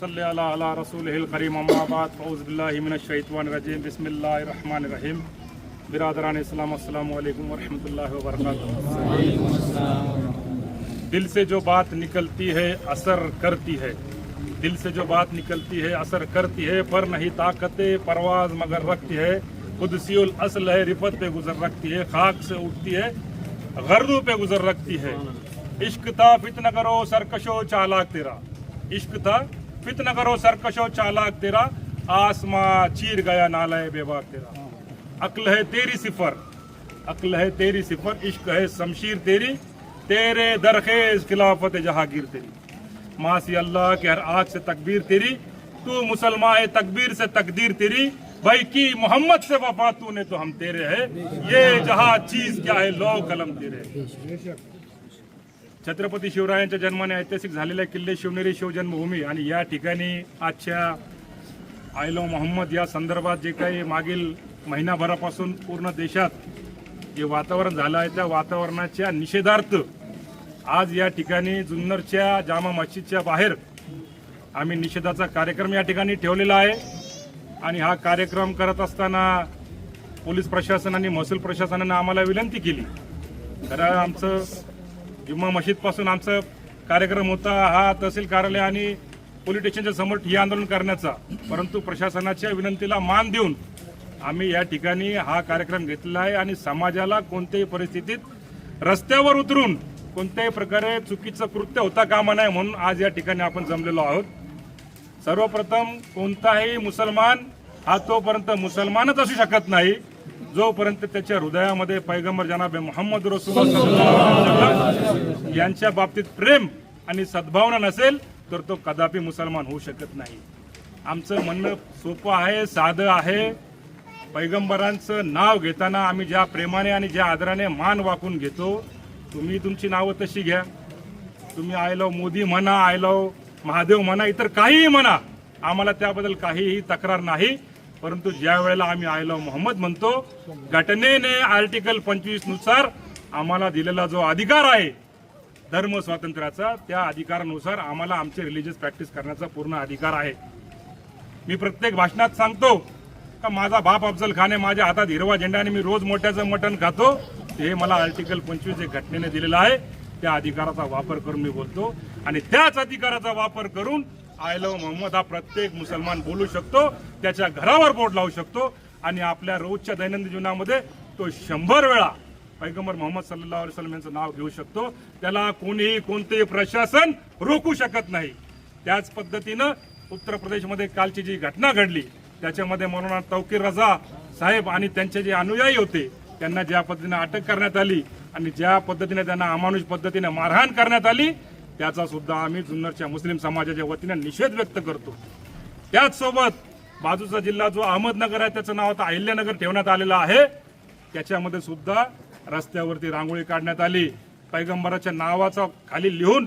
صلی اللہ علیہ رسول کریم آباد فعوز باللہ من الشیطان الرجیم. بسم اللہ الرحمن الرحیم. برادران اسلام، السلام علیکم ورحمۃ اللہ وبرکاتہ. دل سے جو بات نکلتی ہے، اثر کرتی ہے. دل سے جو بات نکلتی ہے، اثر کرتی ہے، پر نہیں طاقت پرواز مگر رکھتی ہے. قدسی الاصل ہے، رفت پہ گزر رکھتی ہے، خاک سے اٹھتی ہے غرو پہ گزر رکھتی ہے. عشق تھا فتن کرو و چالاک تیرا. عشق تھا फितन करो सरकशो चालाक तेरा, आसमां चीर गया नाला बेबाक तेरा। अक्ल है तेरी सिफर, अक्ल है तेरी सिफर, इश्क है शमशीर तेरी, तेरे दरखेज खिलाफत जहागीर तेरी। मासी अल्लाह के हर आग से तकबीर तेरी, तू मुसलमान तकबीर से तकदीर तेरी, भाई की मोहम्मद से वफा तूने तो हम तेरे है। ये जहा चीज़ क्या है लो कलम तेरे छत्रपती शिवरायांच्या जन्माने ऐतिहासिक झालेल्या किल्ले शिवनेरी शिवजन्मभूमी आणि या ठिकाणी आजच्या आयलो मोहम्मद या संदर्भात जे काही मागील महिनाभरापासून पूर्ण देशात जे वातावरण झालं आहे त्या वातावरणाच्या निषेधार्थ आज या ठिकाणी जुन्नरच्या जामा मस्जिदच्या बाहेर आम्ही निषेधाचा कार्यक्रम या ठिकाणी ठेवलेला आहे. आणि हा कार्यक्रम करत असताना पोलीस प्रशासन आणि महसूल प्रशासनानं आम्हाला विनंती केली. तर आमचं जुम्मा मशीदपासून आमचा कार्यक्रम होता हा तहसील कार्यालय आणि पोलीस स्टेशनच्या समोर ठिय्या आंदोलन करण्याचा. परंतु प्रशासनाच्या विनंतीला मान देऊन आम्ही या ठिकाणी हा कार्यक्रम घेतलेला आहे आणि समाजाला कोणत्याही परिस्थितीत रस्त्यावर उतरून कोणत्याही प्रकारे चुकीचं कृत्य होता कामा नये म्हणून आज या ठिकाणी आपण जमलेलो आहोत. सर्वप्रथम कोणताही मुसलमान हा तोपर्यंत मुसलमानच असू शकत नाही जोपर्यंत त्याच्या हृदयामध्ये पैगंबर जनाबे मोहम्मद रसूल यांच्या बाबतीत प्रेम आणि सद्भावना नसेल तर तो कदापि मुसलमान होऊ शकत नाही. आमचं म्हणणं सोपं आहे साधं आहे. पैगंबरांचं नाव घेताना आम्ही ज्या प्रेमाने आणि ज्या आदराने मान वाकून घेतो तुम्ही तुमची नावं तशी घ्या. तुम्ही आय लव मोदी म्हणा आय लव महादेव म्हणा इतर काहीही म्हणा आम्हाला त्याबद्दल काहीही तक्रार नाही. परंतु ज्या वेळेला आम्ही आय लव मोहम्मद म्हणतो घटनेने आर्टिकल पंचवीसनुसार आम्हाला दिलेला जो अधिकार आहे धर्म स्वातंत्र्याचा त्या अधिकारानुसार आम्हाला आमचे रिलिजियस प्रॅक्टिस करण्याचा पूर्ण अधिकार आहे. मी प्रत्येक भाषणात सांगतो का माझा बाप अफजल खान माझ्या हातात हिरवा झेंड्याने मी रोज मोठ्याचं मटण खातो. हे मला आर्टिकल पंचवीस एक घटनेने दिलेलं आहे. त्या अधिकाराचा वापर करून मी बोलतो आणि त्याच अधिकाराचा वापर करून आय लव मोहम्मद हा प्रत्येक मुसलमान बोलू शकतो त्याच्या घरावर बोर्ड लावू शकतो आणि आपल्या रोजच्या दैनंदिन जीवनामध्ये तो शंभर वेळा पैगंबर मोहम्मद सल्ला वसलम यांचं नाव घेऊ शकतो. त्याला कोणीही कोणतेही प्रशासन रोखू शकत नाही. त्याच पद्धतीनं उत्तर प्रदेशमध्ये कालची जी घटना घडली त्याच्यामध्ये मौलाना तौकीर रजा साहेब आणि त्यांचे जे अनुयायी होते त्यांना ज्या पद्धतीने अटक करण्यात आली आणि ज्या पद्धतीने त्यांना अमानुष पद्धतीने मारहाण करण्यात आली त्याचा सुद्धा आम्ही जुन्नरच्या मुस्लिम समाजाच्या वतीने निषेध व्यक्त करतो. त्याचसोबत बाजूचा जिल्हा जो अहमदनगर आहे त्याचं नाव आता अहिल्यानगर ठेवण्यात आलेलं आहे. त्याच्यामध्ये सुद्धा रस्त्यावरती रांगोळी काढण्यात आली. पैगंबराच्या नावाचा खाली लिहून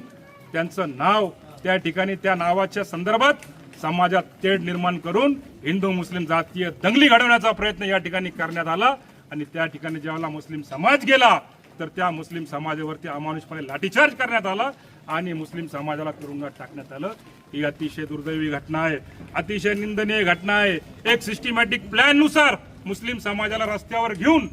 त्यांचं नाव त्या ठिकाणी त्या नावाच्या संदर्भात समाजात तेढ निर्माण करून हिंदू मुस्लिम जातीय दंगली घडवण्याचा प्रयत्न या ठिकाणी करण्यात आला. आणि त्या ठिकाणी ज्यावेळेला मुस्लिम समाज गेला तर त्या मुस्लिम समाजावरती अमानुषपणे लाठीचार्ज करण्यात आला आणि मुस्लिम समाजाला तुरुंगात टाकण्यात आलं. ही अतिशय दुर्दैवी घटना आहे. अतिशय निंदनीय घटना आहे. एक सिस्टमॅटिक प्लॅननुसार मुस्लिम समाजाला रस्त्यावर घेऊन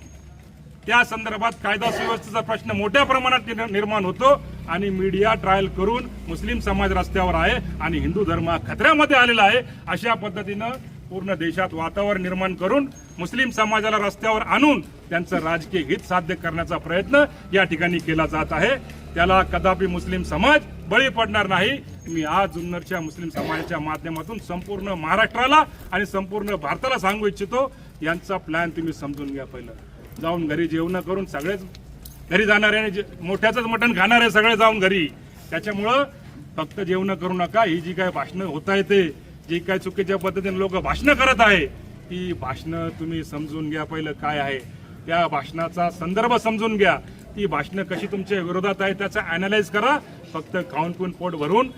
त्या संदर्भात कायदा सुव्यवस्थेचा प्रश्न मोठ्या प्रमाणात निर्माण होतो आणि मीडिया ट्रायल करून मुस्लिम समाज रस्त्यावर आहे आणि हिंदू धर्म हा खतऱ्यामध्ये आलेला आहे अशा पद्धतीनं पूर्ण देशात वातावरण निर्माण करून मुस्लिम समाजाला रस्त्यावर आणून त्यांचं राजकीय हित साध्य करण्याचा प्रयत्न या ठिकाणी केला जात आहे. त्याला कदापि मुस्लिम समाज बळी पडणार नाही. मी आज जुन्नरच्या मुस्लिम समाजाच्या माध्यमातून संपूर्ण महाराष्ट्राला आणि संपूर्ण भारताला सांगू इच्छितो यांचा प्लॅन तुम्ही समजून घ्या पहिलं. जाऊन घरी जेवणं करून सगळेच घरी जाणारे आणि जे- मोठ्याच मटण खाणारे सगळे जाऊन घरी. त्याच्यामुळं फक्त जेवणं करू नका. ही जी काय भाषणं होत आहे ते जी काय चुकीच्या पद्धतीने लोक भाषणं करत आहे ती भाषणं तुम्ही समजून घ्या पहिलं काय आहे. त्या भाषणाचा संदर्भ समजून घ्या. ती भाषणं कशी तुमच्या विरोधात आहे त्याचा अनालाइज करा. फक्त खाऊन पिऊन पोट भरून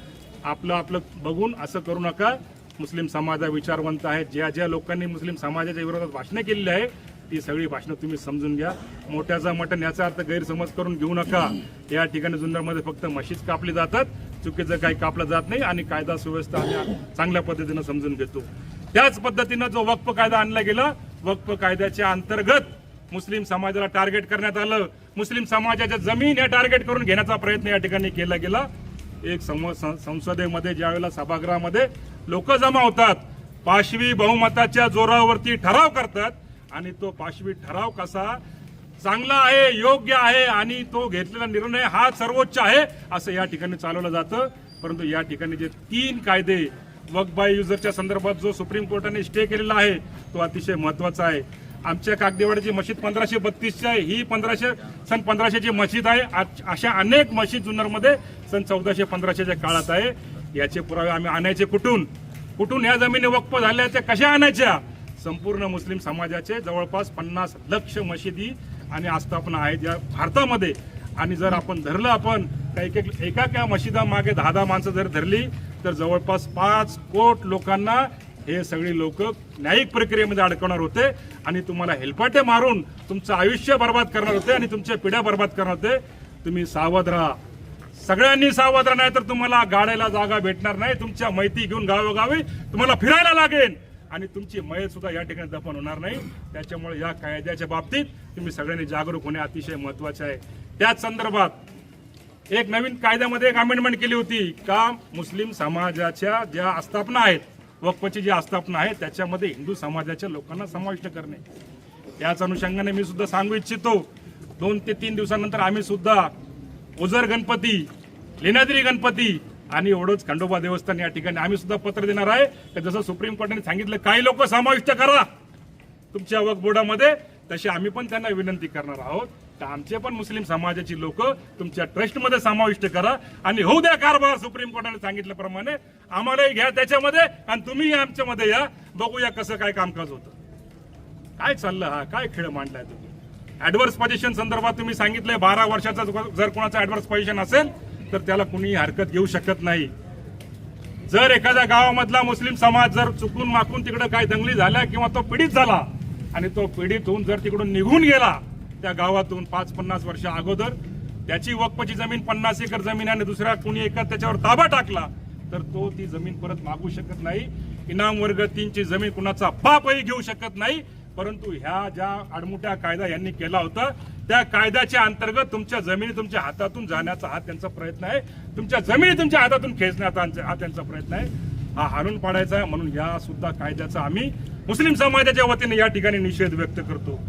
आपलं आपलं बघून असं करू नका. मुस्लिम समाज हा विचारवंत आहे. ज्या ज्या लोकांनी मुस्लिम समाजाच्या विरोधात भाषणं केलेली आहे ती सगळी भाषणं तुम्ही समजून घ्या. मोठ्याचा मटण याचा अर्थ गैरसमज करून घेऊ नका. या ठिकाणी जुन्नरमध्ये फक्त म्हशीच कापली जातात. चुकीचं काही कापलं जात नाही आणि कायदा सुव्यवस्था आम्ही चांगल्या पद्धतीनं समजून घेतो. त्याच पद्धतीनं जो वक्फ कायदा आणला गेला वक्फ कायद्याच्या अंतर्गत मुस्लिम समाजाला टार्गेट करण्यात आलं. मुस्लिम समाजाच्या जमीन या टार्गेट करून घेण्याचा प्रयत्न या ठिकाणी केला गेला. एक सम- सं- संसदेमध्ये ज्यावेळेला सभागृहामध्ये लोक जमा होतात पाशवी बहुमताच्या जोरावरती ठराव करतात आणि तो पाशवी ठराव कसा चांगला आहे योग्य आहे आणि तो घेतलेला निर्णय हा सर्वोच्च आहे असं या ठिकाणी चालवलं जातं. परंतु या ठिकाणी जे तीन कायदे वक बाय युजरच्या संदर्भात जो सुप्रीम कोर्टाने स्टे केलेला आहे तो अतिशय महत्त्वाचा आहे. आमच्या कागदेवाडीची मशीद पंधराशे बत्तीसची आहे ही पंधराशे सन पंधराशेची मशीद आहे. आज- अशा अनेक मशीद जुन्नरमध्ये सन चौदाशे पंधराशेच्या काळात आहे. याचे पुरावे आम्ही आणायचे कुठून? कुठून ह्या जमिनी वक्फ झाल्या त्या कशा आणायच्या? संपूर्ण मुस्लिम समाजाचे जवळपास पन्नास लक्ष मशिदी आणि आस्थापना आहेत. या भारतामध्ये आणि जर आपण धरलं आपण काही एक एका क्या मशिदा मागे दहा दहा माणसं जर धरली तर जवळपास पाच कोट लोकांना हे सगळी लोक न्यायिक प्रक्रियेमध्ये अडकवणार होते आणि तुम्हाला हेलपाटे मारून तुमचं आयुष्य बर्बाद करणार होते आणि तुमच्या पिढ्या बर्बाद करणार होते. तुम्ही सावध राहा. सगळ्यांनी सावध राहा नाही तर तुम्हाला गाड्याला जागा भेटणार नाही. तुमच्या माहिती घेऊन गावोगावी तुम्हाला फिरायला लागेल. आणि तुमची मयत सुद्धा या ठिकाणी दफन होणार नाही. त्याच्यामुळे या कायद्याच्या बाबतीत तुम्ही सगळ्यांनी जागरूक होणे अतिशय महत्त्वाचे आहे. त्याच संदर्भात एक नवीन कायद्यामध्ये एक अमेंडमेंट केली होती का मुस्लिम समाजाच्या ज्या आस्थापना आहेत वक्फची जी आस्थापना आहे त्याच्यामध्ये हिंदू समाजाच्या लोकांना समाविष्ट करणे. त्याच अनुषंगाने मी सुद्धा सांगू इच्छितो दोन ते तीन दिवसानंतर आम्ही सुद्धा उजर गणपती लेण्याद्री गणपती आणि एवढंच खंडोबा देवस्थान या ठिकाणी आम्ही सुद्धा पत्र देणार आहे. की जसं सुप्रीम कोर्टाने सांगितलं काही लोक समाविष्ट करा. तुमच्या वक्फ बोर्डामध्ये तशी आम्ही पण त्यांना विनंती करणार आहोत. तर आमचे पण मुस्लिम समाजाची लोक तुमच्या ट्रस्टमध्ये समाविष्ट करा. आणि होऊ द्या कारभार सुप्रीम कोर्टाने सांगितल्याप्रमाणे. आम्हालाही घ्या त्याच्यामध्ये आणि तुम्ही आमच्यामध्ये या. बघूया कसं काय कामकाज होतं. काय चाललं हा? काय खेळ मांडलाय तुम्ही? ऍडव्हर्स पोझिशन संदर्भात तुम्ही सांगितलंय बारा वर्षाचा जर कोणाचा ऍडव्हर्स पोझिशन असेल तर त्याला कुणी हरकत घेऊ शकत नाही. जर एखाद्या गावामधला मुस्लिम समाज जर चुकून माकून तिकडे काय दंगली झाल्या किंवा तो पीडित झाला आणि तो पीडित होऊन जर तिकडून निघून गेला त्या गावातून पाच पन्नास वर्ष अगोदर त्याची वक्फची जमीन पन्नास एकर जमीन आणि दुसऱ्या कुणी एकर त्याच्यावर ताबा टाकला तर तो ती जमीन परत मागू शकत नाही. इनाम वर्ग तीनची जमीन कुणाचा बापही घेऊ शकत नाही. परंतु ह्या ज्या आडमुट्या कायदा यांनी केला होता त्या कायद्याच्या अंतर्गत तुमच्या जमिनी तुमच्या हातातून जाण्याचा हा त्यांचा प्रयत्न आहे. तुमच्या जमिनी तुमच्या हातातून खेचण्याचा हा त्यांचा प्रयत्न आहे. हा हाणून पाडायचा आहे. म्हणून या सुद्धा कायद्याचा आम्ही मुस्लिम समाजाच्या वतीने या ठिकाणी निषेध व्यक्त करतो.